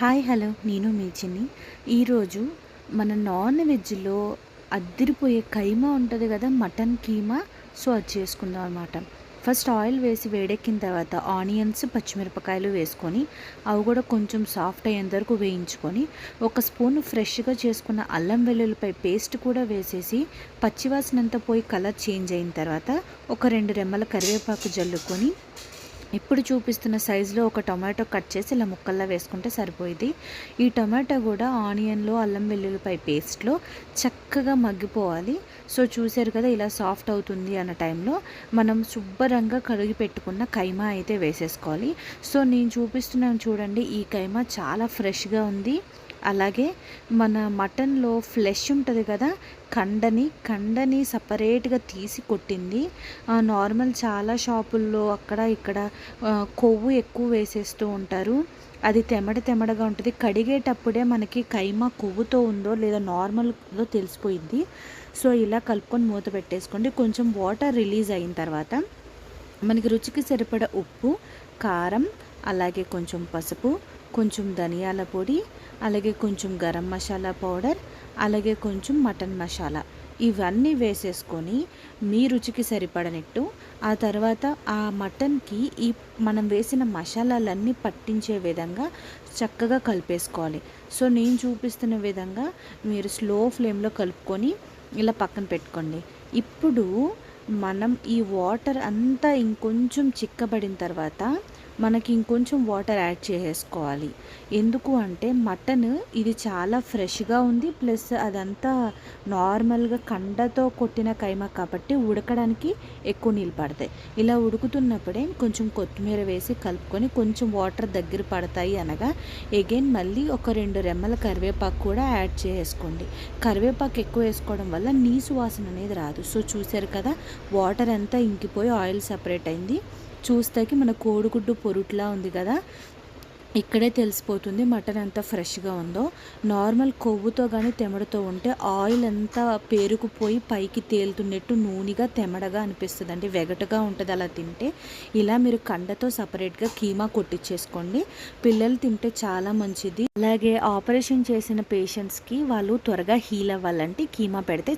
Hi hello. నేను మీ చిన్ని. ఈరోజు మన నాన్ వెజ్లో అద్దిరిపోయే కైమా ఉంటుంది కదా మటన్ కీమా. సో అది చేసుకుందాం అనమాట ఫస్ట్ ఆయిల్ వేసి వేడెక్కిన తర్వాత ఆనియన్స్ పచ్చిమిరపకాయలు వేసుకొని అవి కూడా కొంచెం సాఫ్ట్ అయ్యేంత వరకు వేయించుకొని ఒక స్పూన్ ఫ్రెష్గా చేసుకున్న అల్లం వెల్లుల్లిపై పేస్ట్ కూడా వేసేసి పచ్చివాసనంతా పోయి కలర్ చేంజ్ అయిన తర్వాత ఒక రెండు రెమ్మల కరివేపాకు జల్లుకొని ఇప్పుడు చూపిస్తున్న సైజులో ఒక టొమాటో కట్ చేసి ఇలా ముక్కల్లా వేసుకుంటే సరిపోయింది. ఈ టొమాటో కూడా ఆనియన్లో అల్లం వెల్లుల్లిపై పేస్ట్లో చక్కగా మగ్గిపోవాలి. సో చూసారు కదా ఇలా సాఫ్ట్ అవుతుంది అన్న టైంలో మనం శుభ్రంగా కడిగి పెట్టుకున్న కైమా అయితే వేసేసుకోవాలి. సో నేను చూపిస్తున్నాను చూడండి ఈ కైమా చాలా ఫ్రెష్గా ఉంది. అలాగే మన మటన్లో ఫ్లెష్ ఉంటుంది కదా కండని కండని సపరేట్గా తీసి కొట్టింది. నార్మల్ చాలా షాపుల్లో అక్కడ ఇక్కడ కొవ్వు ఎక్కువ వేసేస్తూ ఉంటారు. అది తెమడ తెమడగా ఉంటుంది. కడిగేటప్పుడే మనకి కైమా కొవ్వుతో ఉందో లేదా నార్మల్తో తెలిసిపోయింది. సో ఇలా కలుపుకొని మూత పెట్టేసుకోండి. కొంచెం వాటర్ రిలీజ్ అయిన తర్వాత మనకి రుచికి సరిపడ ఉప్పు కారం అలాగే కొంచెం పసుపు కొంచెం ధనియాల పొడి అలాగే కొంచెం గరం మసాలా పౌడర్ అలాగే కొంచెం మటన్ మసాలా. ఇవన్నీ వేసేసుకొని మీ రుచికి సరిపడనట్టు ఆ తర్వాత ఆ మటన్కి ఈ మనం వేసిన మసాలాలన్నీ పట్టించే విధంగా చక్కగా కలిపేసుకోవాలి. సో నేను చూపిస్తున్న విధంగా మీరు స్లో ఫ్లేమ్లో కలుపుకొని ఇలా పక్కన పెట్టుకోండి. ఇప్పుడు మనం ఈ వాటర్ అంతా ఇంకొంచెం చిక్కబడిన తర్వాత మనకి ఇంకొంచెం వాటర్ యాడ్ చేసేసుకోవాలి. ఎందుకు అంటే మటన్ ఇది చాలా ఫ్రెష్గా ఉంది ప్లస్ అదంతా నార్మల్గా కండతో కొట్టిన కైమా కాబట్టి ఉడకడానికి ఎక్కువ నీళ్ళు పడతాయి. ఇలా ఉడుకుతున్నప్పుడే కొంచెం కొత్తిమీర వేసి కలుపుకొని కొంచెం వాటర్ దగ్గర పడతాయి అనగా ఎగైన్ మళ్ళీ ఒక రెండు రెమ్మల కరివేపాకు కూడా యాడ్ చేసుకోండి కరివేపాకు ఎక్కువ వేసుకోవడం వల్ల నీసు వాసన అనేది రాదు. సో చూసారు కదా వాటర్ అంతా ఇంకిపోయి ఆయిల్ సపరేట్ అయింది. చూస్తాకి మన కోడిగుడ్డు పొరుట్లా ఉంది కదా ఇక్కడే తెలిసిపోతుంది మటన్ ఎంత ఫ్రెష్గా ఉందో. నార్మల్ కొవ్వుతో కానీ తెమడతో ఉంటే ఆయిల్ అంతా పేరుకుపోయి పైకి తేలుతున్నట్టు నూనెగా తెమడగా అనిపిస్తుంది అంటే వెగటగా ఉంటుంది అలా తింటే. ఇలా మీరు కండతో సపరేట్గా కీమా కొట్టించేసుకోండి పిల్లలు తింటే చాలా మంచిది. అలాగే ఆపరేషన్ చేసిన పేషెంట్స్కి వాళ్ళు త్వరగా హీల్ అవ్వాలంటే కీమా పెడితే